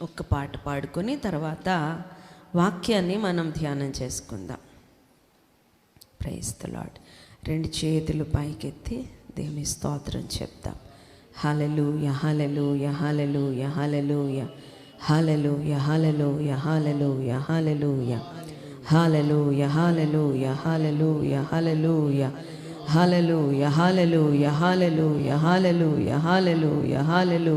ఒక్క పాట పాడుకొని తర్వాత వాక్యాన్ని మనం ధ్యానం చేసుకుందాం. ప్రైస్తలాడ్ రెండు చేతులు పైకెత్తి దేవుని స్తోత్రం చెప్తాం హలలు యహలలు యహలలు యహలలు హలలు యహలలు యహలలు యహలలు హాలలు యహాలలు యహాలలు యహాలలు హాలలు యహాలలు యహాలలు యహాలలు యహాలలు యహాలలు యహాలలు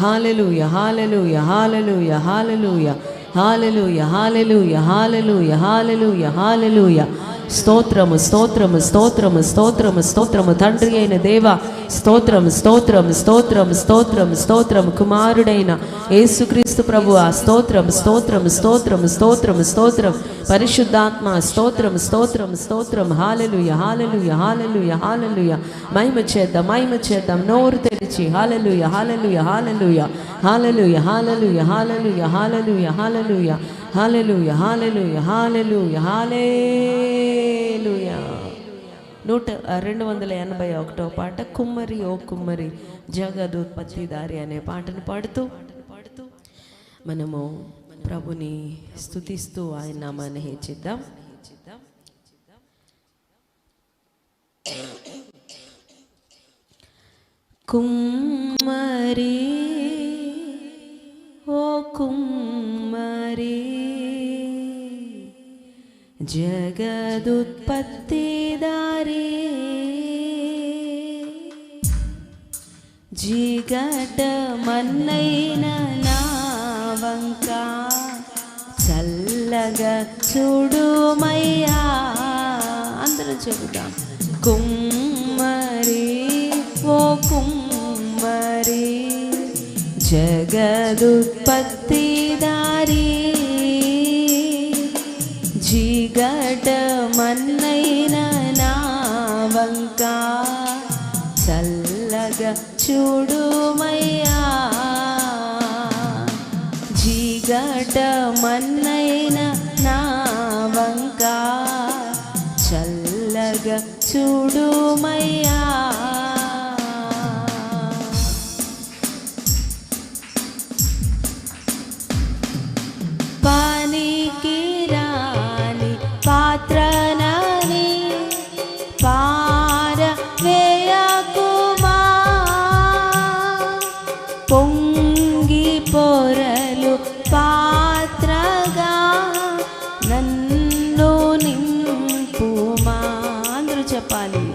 హాలెలూయ హాలెలూయ హాలెలూయ హాలెలూయ యహాలెలు హాలెలూయ హాలెలూయ హాలెలూయ హాలెలూయ స్తోత్రము స్తోత్రము స్తోత్రము స్తోత్రము స్తోత్రము తండ్రి అయిన దేవ స్తోత్రము స్తోత్రము స్తోత్రము స్తోత్రము స్తోత్రము కుమారుడైన యేసుక్రీస్తు ప్రభు ఆ స్తోత్రము స్తోత్రము స్తోత్రము స్తోత్రము స్తోత్రం పరిశుద్ధాత్మ స్తోత్రం స్తోత్రం స్తోత్రం హాలలుయ హాలలుయ హాలలుయ హాలలుయ మైమ చేద్దాం మైమ చేద్దాం నోరు తెరిచి hallelujah hallelujah hallelujah hallelujah hallelujah hallelujah hallelujah hallelujah hallelujah hallelujah hallelujah hallelujah. నూట రెండు వందల ఎనభై ఒకటో పాట కుమ్మరి ఓ కుమ్మరి జగదుత్పత్తిదారి అనే పాటను పాడుతూ పాడుతూ మనము ప్రభుని స్థుతిస్తూ ఆయన నామాన్ని హెచ్చిద్దాం. కుమ్మరి ఓ కుమ్మరి ജഗതുത്പത്തിദാരേ జిగటమన్నైన నావంక చల్లగా చూడుమయ్యా అందరూ చెబుతాం కుమ్మరి ఓ కుమ్మరి జగదుత్పత్తి చల్లగా చూడుమయ్యా. జీగట మన్నైన నా వంక చల్లగా చూడుమయ్యా. পানি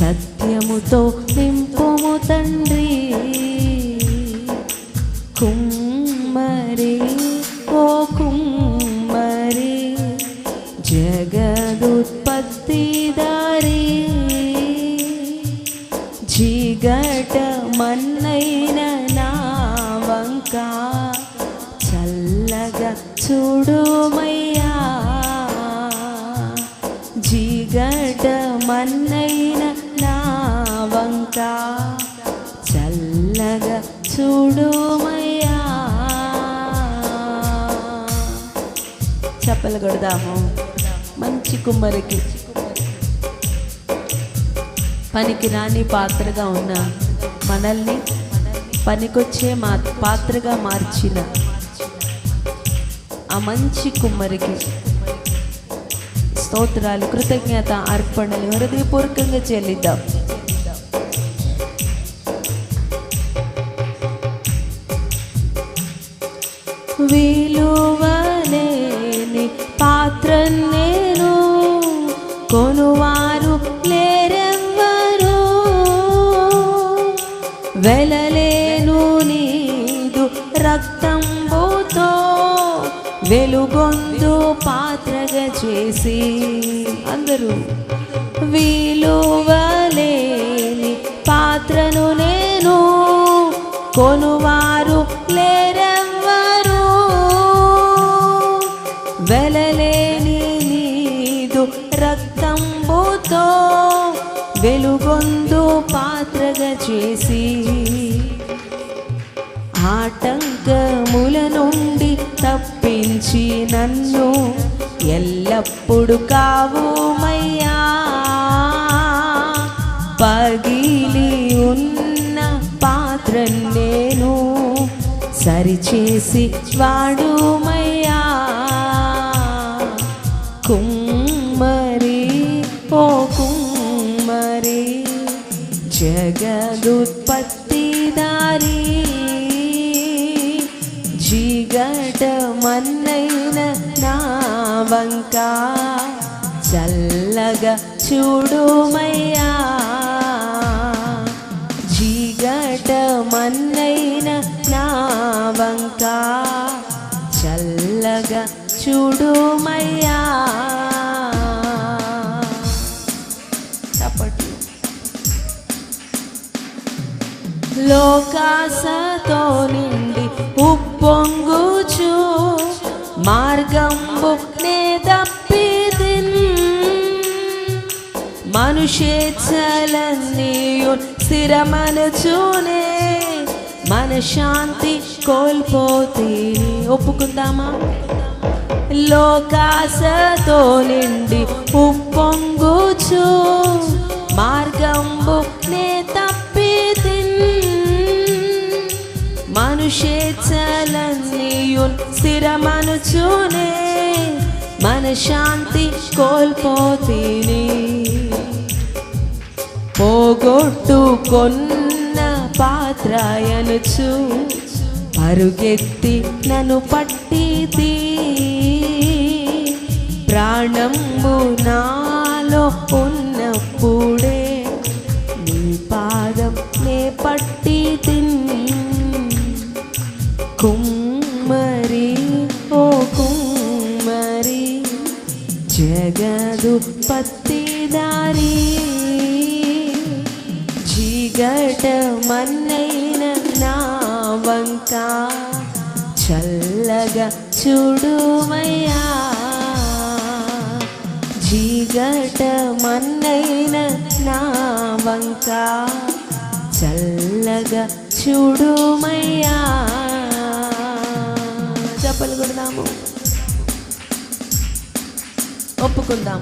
సత్యముతో నింపుము తండ్రి. పెడదాము. మంచి కుమ్మరికి. పనికి రాని పాత్రగా ఉన్న మనల్ని పనికొచ్చే మా పాత్రగా మార్చిన ఆ మంచి కుమ్మరికి స్తోత్రాలు కృతజ్ఞత అర్పణలు హృదయపూర్వకంగా చెల్లిద్దాం. వీలు నేను కొనువారు లేరెవ్వరు వెలలేను నీదు రక్తంబుతో వెలుగొందు పాత్రగా చేసి. అందరూ విలువలేని పాత్రను నేను కొనువారు లేరు ఎల్లప్పుడు కావుమయ్యా పగిలి ఉన్న పాత్ర నేను సరిచేసి వాడుమయ్యా కుమ్మరి ఓ కుమ్మరి జగదుత్పత్తిదారి జిగట మన్నైన నా వంకా చల్లగా చూడుమయ్యా. జీగట మన్నైన నా వంక చల్లగా చూడుమయ్యా. చప్పట్లు. లోకాసతో నిండి ఉప్పొంగుచు మార్గంబు మనుషేచ్ఛలన్నీయు స్థిరమనుచునే మన శాంతి కోల్పోతీని. ఒప్పుకుందామా? లోకాసతో నిండి ఉప్పొంగుచు మార్గంబు నే తప్పితిన్ మనుషేచ్ఛలన్నీయు స్థిరమనుచునే మన శాంతి కోల్పోతీని. పోగొట్టుకొన్న పాత్రయనుచు పరుగెత్తి నన్ను పట్టిది ప్రాణంబు నాలో ఉన్నప్పుడే నీ పాదం నే పట్టి తిన్ని. కుమ్మరి ఓ కుమ్మరి జగదు పత్తిదారి జిగట మన్నైన నా వంక చల్లగా చూడుమయ్యా జిగట మన్నైన నా వంక చల్లగా చూడుమయ్యా. చెప్పలు కొడదాము. ఒప్పుకుందాం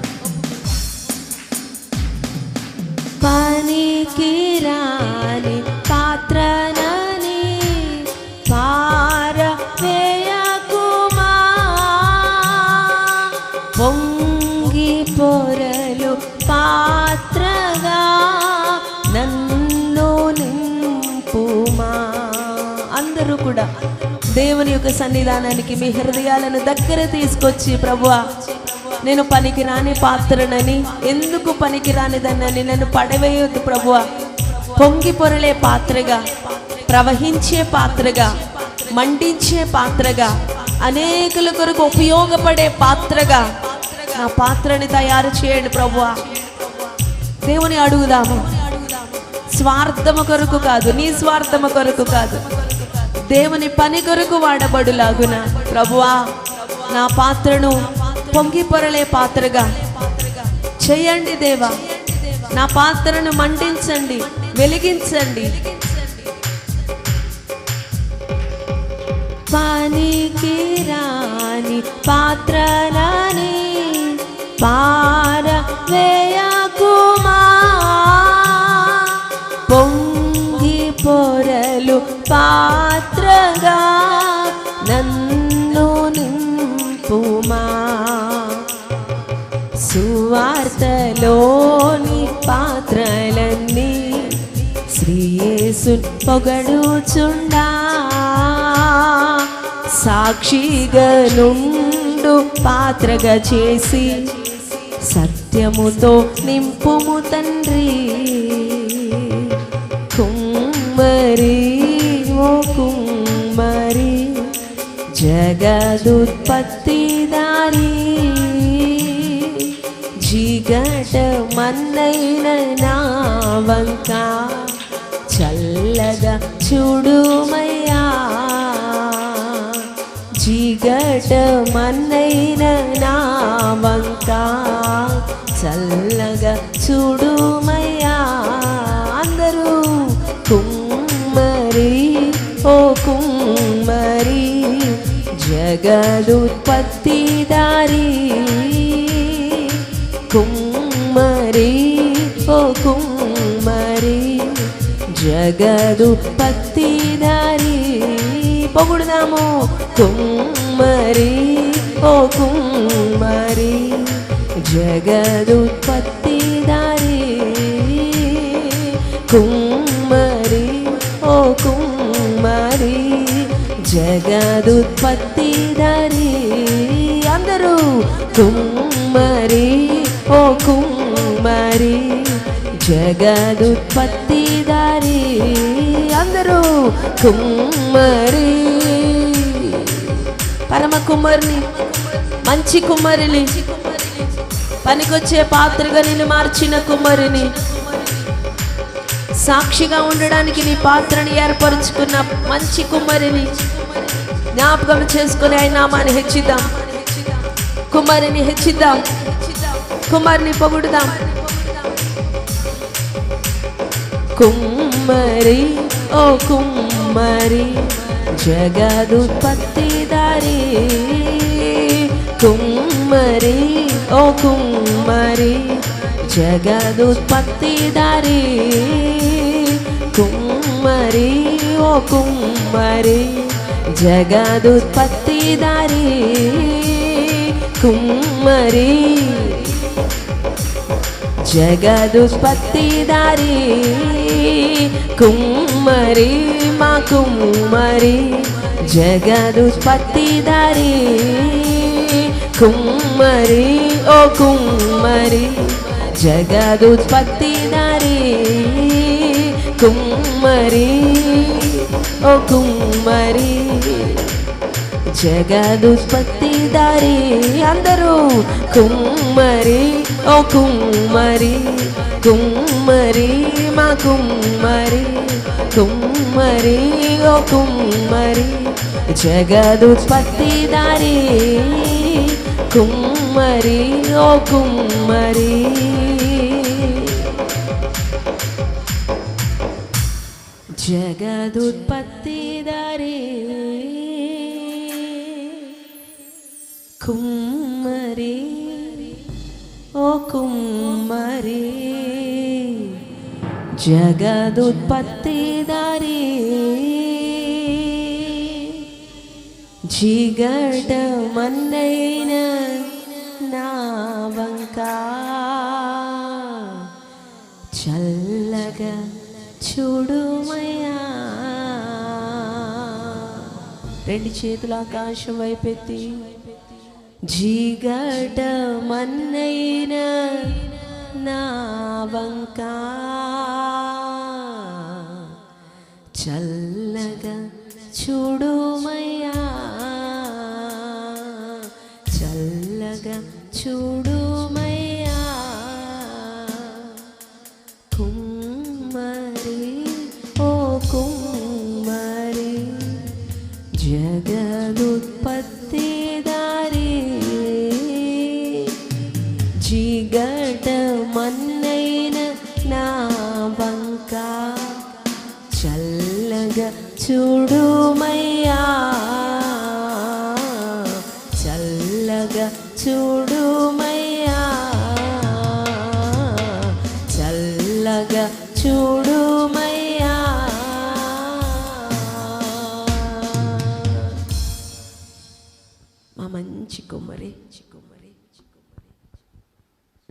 పనికి రాని పాత్రనని పారవేయకుమా? పొంగి పొరలు పాత్రగా నన్ను నింపుమా? అందరూ కూడా దేవుని యొక్క సన్నిధానానికి మీ హృదయాలను దగ్గర తీసుకొచ్చి ప్రభువా నేను పనికిరాని పాత్రనని ఎందుకు పనికిరానిదన్నని నన్ను పడవేయొద్దు ప్రభువ. పొంగి పొరలే పాత్రగా ప్రవహించే పాత్రగా మండించే పాత్రగా అనేకుల కొరకు ఉపయోగపడే పాత్రగా నా పాత్రని తయారు చేయండి ప్రభువ. దేవుని అడుగుదాము. స్వార్థము కొరకు కాదు నీ స్వార్థము కొరకు కాదు. దేవుని పని కొరకు వాడబడులాగున ప్రభువా నా పాత్రను పొంగి పొరలే పాత్రగా. చేయండి దేవా. నా పాత్రను మండించండి వెలిగించండి. పనికి రాని పాత్రలని పార వేయకుమా పొంగి పొరలు పాత్రగా యేసు పొగడుచుండా సాక్షిగా నుండు పాత్రగా చేసి సత్యముతో నింపుము తండ్రి. కుమ్మరి ఓ కుమ్మరి జగదుత్పత్తి దారి. జిగట మన్నైన నా వంక చూడుమయ్యా జిగట మన్నైన నా వంక. చల్లగా చూడుమయ్యా అందరూ కుమ్మరి ఓ కుమ్మరి. జగదుత్పత్తి దారి. కుమ్మరి ఓ కుమ్మరి జగదుత్పత్తి దారి పొగుడుదాము కుమ్మరి ఓ కుమ్మరి. జగదుత్పత్తిదారి కుమ్మరి ఓ కుమ్మరి. జగదుత్పత్తి దారి అందరూ కుమ్మరి ఓ కుమ్మరి. జగదుత్పత్తి దారి. అందరూ కుమ్మరి. పరమ కుమ్మరిని మంచి కుమ్మరిని. పనికొచ్చే పాత్రగా నేను మార్చిన కుమ్మరిని. సాక్షిగా ఉండడానికి నీ పాత్రని ఏర్పరచుకున్న మంచి కుమ్మరిని జ్ఞాపకం చేసుకుని ఆయన నామాన్ని హెచ్చిద్దాం. కుమారిని హెచ్చిద్దాం. కుమారిని పొగుడుదాం. కుమ్మరి ఓ కుమ్మరి జగదుత్పత్తి దారి. కుమ్మరి ఓ కుమ్మరి జగదుత్పత్తి దారి. కుమ్మరి ఓ కుమ్మరి జగదుత్పత్తి దారి. కుమ్మరి జగదుత్పత్తిదారి కుమ్మరి మా కుమ్మరి. జగదుత్పత్తిదారి కుమ్మరి ఓ కుమ్మరి. జగదుత్పత్తిదారి కుమ్మరి ఓ కుమ్మరి. జగదుత్పత్తి దారి అందరూ కుమ్మరి ఓ కుమ్మరి కుమ్మరి మా కుమ్మరి కుమ్మరి ఓ కుమ్మరి. జగదుత్పత్తి దారి కుమ్మరి ఓ కుమ్మరి. జగదుత్పత్తి దారి. కుమ్మరి ఓ కుమ్మరి జగదుత్పత్తి దారి జిగట మన్నైన నా వంక చల్లగా చూడుమయా రెండు చేతులు ఆకాశం వైపెత్తి జీగట మన్నైన నా వంక చల్లగా చూడుమయ్యా చల్లగా చూడుమయ్యా చూడుమయ్యా. చల్లగా చూడుమయ్యా. చల్లగా చూడుమయ్యా. మా మంచి కుమ్మరి కుమ్మరి.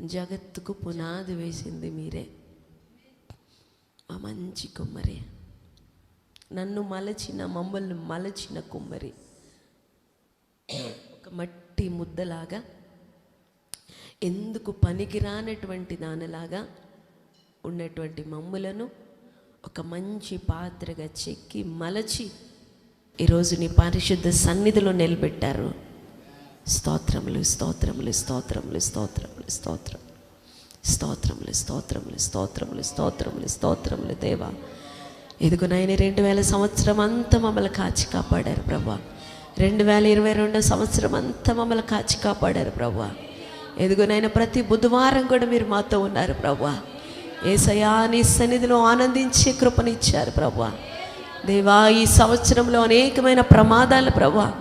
జగత్తుకు పునాది వేసింది మీరే. మా మంచి కుమ్మరి. నన్ను మలచిన మమ్మల్ని మలచిన కుమ్మరి. ఒక మట్టి ముద్దలాగా ఎందుకు పనికిరానటువంటి దానిలాగా ఉన్నటువంటి మమ్ములను ఒక మంచి పాత్రగా చెక్కి మలచి ఈరోజు నీ పరిశుద్ధ సన్నిధిలో నిలబెట్టారు. స్తోత్రములు స్తోత్రములు స్తోత్రములు స్తోత్రములు స్తోత్రం. స్తోత్రములు స్తోత్రములు స్తోత్రములు స్తోత్రములు స్తోత్రములు దేవా. ఇదిగో నాయన రెండు వేల సంవత్సరం అంతా మమ్మల్ని కాచి కాపాడారు ప్రభా. రెండు వేల ఇరవై రెండో సంవత్సరం అంతా మమ్మల్ని కాచి కాపాడారు ప్రభా. ఎదుగు నాయన ప్రతి బుధవారం కూడా మీరు మాతో ఉన్నారు ప్రభా. ఏసయా నీ సన్నిధిలో ఆనందించే కృపనిచ్చారు ప్రభా. దేవా ఈ సంవత్సరంలో అనేకమైన ప్రమాదాలు ప్రభా.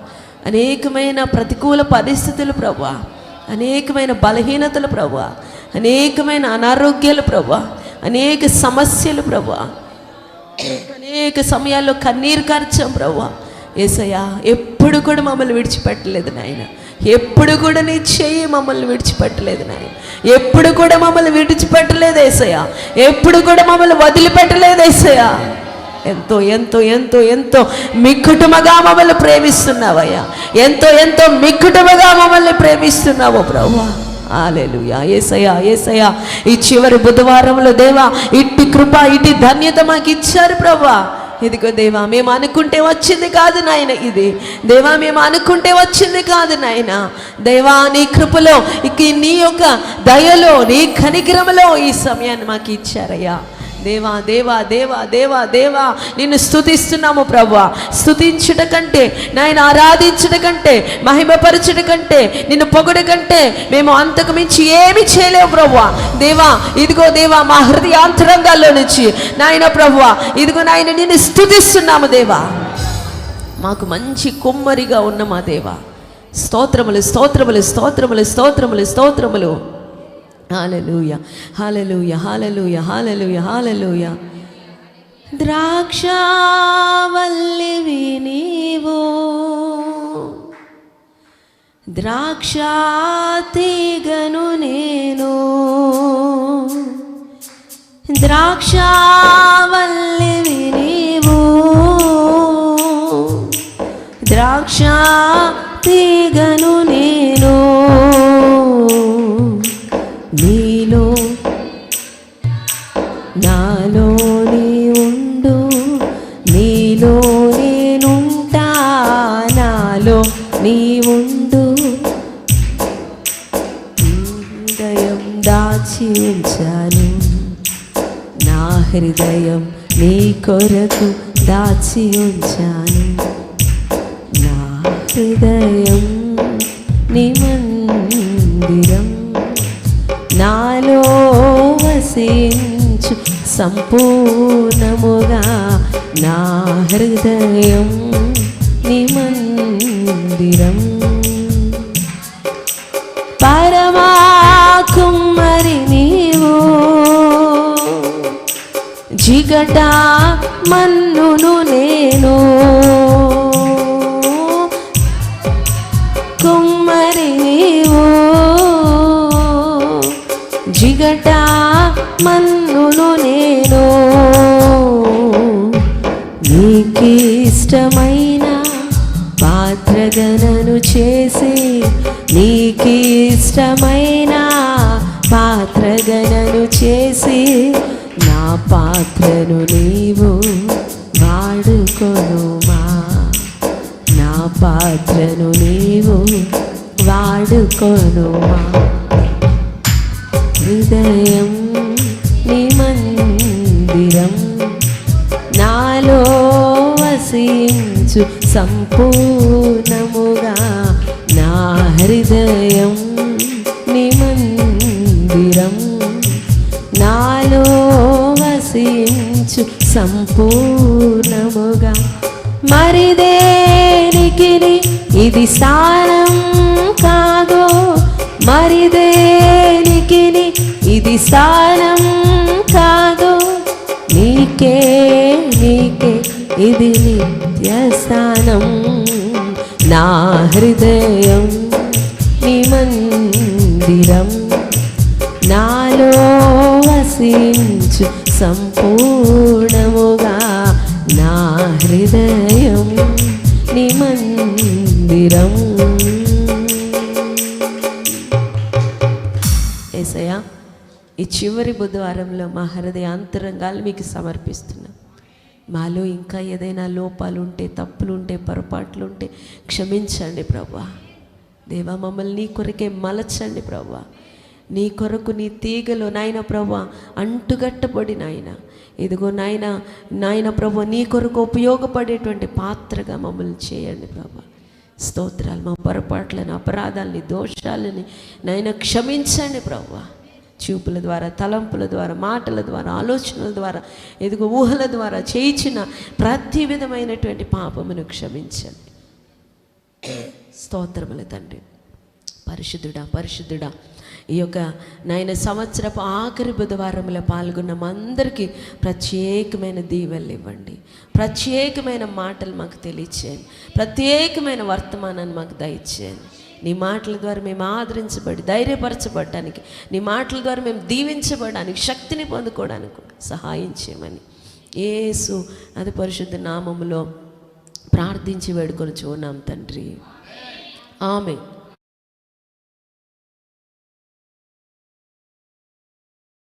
అనేకమైన ప్రతికూల పరిస్థితులు ప్రభా. అనేకమైన బలహీనతలు ప్రభా. అనేకమైన అనారోగ్యాలు ప్రభా. అనేక సమస్యలు ప్రభా. అనేక సమయాల్లో కన్నీరు కార్చాం ప్రవ్వా. ఏసయ్యా ఎప్పుడు కూడా మమ్మల్ని విడిచిపెట్టలేదు నాయన. ఎప్పుడు కూడా నీ చెయ్యి మమ్మల్ని విడిచిపెట్టలేదు నాయన. ఎప్పుడు కూడా మమ్మల్ని విడిచిపెట్టలేదు ఏసయ్యా. ఎప్పుడు కూడా మమ్మల్ని వదిలిపెట్టలేదు ఏసయ్యా. ఎంతో ఎంతో ఎంతో ఎంతో మిక్కుటుమగా మమ్మల్ని ప్రేమిస్తున్నావయ్యా. ఎంతో ఎంతో మిక్కుటుమగా మమ్మల్ని ప్రేమిస్తున్నావు ప్రభా ఆలెలుయా ఏసయ్యా ఏసయ్యా ఈ చివరి బుధవారంలో దేవా ఇట్టి కృప ఇట్టి ధన్యత మాకు ఇచ్చారు ప్రభా. ఇదిగో దేవా మేము అనుకుంటే వచ్చింది కాదు నాయన ఇది. దేవా మేము అనుకుంటే వచ్చింది కాదు నాయన. దేవా నీ కృపలో ఇక నీ యొక్క దయలో నీ కనిగ్రమలో ఈ సమయాన్ని మాకు ఇచ్చారయ్యా. దేవా దేవా దేవా దేవా దేవా నిన్ను స్తుతిస్తున్నాము ప్రభా స్థుతించుట కంటే నాయన ఆరాధించుట కంటే మహిమపరచుట కంటే నిన్ను పొగడు కంటే మేము అంతకు మించి ఏమి చేయలేము ప్రభా దేవా ఇదిగో దేవా మా హృదయాంతరంగాల్లో నుంచి నాయన ప్రభా ఇదిగో నాయన నిన్ను స్తుతిస్తున్నాము దేవా. మాకు మంచి కొమ్మరిగా ఉన్న మా దేవా. స్తోత్రములు స్తోత్రములు స్తోత్రములు స్తోత్రములు స్తోత్రములు. హాలలుయ హాలలుయ హాలలుయ హాలలుయ హాలలుయ. ద్రాక్షావల్లివి నీవు ద్రాక్షా తీగను నేను. ద్రాక్షావల్లివి నీవు ద్రాక్షా హృదయం నీ కొరకు దాచి ఉంచాను. నా హృదయం నీ మందిరం నాలో వసించు సంపూర్ణముగా. నా హృదయం నీ మందిరం గట మన్నును నేను. కుమ్మరి నీవు జిగట మన్నును నేను. నీకిష్టమైన పాత్రగణను చేసి నీకిష్టమైన పాత్రగణను చేసి పాత్రను నీవు వాడుకొనుమా నా పాత్రను నీవు వాడుకొనుమా హృదయం నీ మందిరం నాలో వసించు సంపూర్ణముగా నా హృదయం. వసించు సంపూర్ణముగా మరిదేనికి ఇది స్థానం కాదో మరిదేనికి ఇది స్థానం కాదో నీకే నీకే ఇది నిత్య స్థానం నా హృదయం ఈ చివరి బుధవారంలో మా హృదయ అంతరంగాలు మీకు సమర్పిస్తున్నాం. మాలో ఇంకా ఏదైనా లోపాలు ఉంటే తప్పులు ఉంటే పొరపాట్లు ఉంటే క్షమించండి ప్రభా దేవా మమ్మల్ని నీ కొరకే మలచండి ప్రభా నీ కొరకు నీ తీగలో నాయన ప్రభా అంటుగట్టబడి నాయన. ఇదిగో నాయన నాయన ప్రభు నీ కొరకు ఉపయోగపడేటువంటి పాత్రగా మమ్మల్ని చేయండి ప్రభా స్తోత్రాలు మా పొరపాట్లను అపరాధాలని దోషాలని నాయన క్షమించండి ప్రభు చూపుల ద్వారా తలంపుల ద్వారా మాటల ద్వారా ఆలోచనల ద్వారా ఎదుగు ఊహల ద్వారా చేయించిన ప్రతి విధమైనటువంటి పాపమును క్షమించండి. స్తోత్రముల తండ్రి. పరిశుద్ధుడా పరిశుద్ధుడా. ఈ యొక్క నాయన సంవత్సరపు ఆఖరి బుధవారంలో పాల్గొన్న అందరికీ ప్రత్యేకమైన దీవెనలు ఇవ్వండి. ప్రత్యేకమైన మాటలు మాకు తెలియచేయండి. ప్రత్యేకమైన వర్తమానాన్ని మాకు దయచేయండి. నీ మాటల ద్వారా మేము ఆదరించబడి ధైర్యపరచబడడానికి నీ మాటల ద్వారా మేము దీవించబడడానికి శక్తిని పొందుకోవడానికి సహాయం చేయమని ఏసు అది పరిశుద్ధ నామములో ప్రార్థించి వేడుకొని చూనాం తండ్రి. ఆమె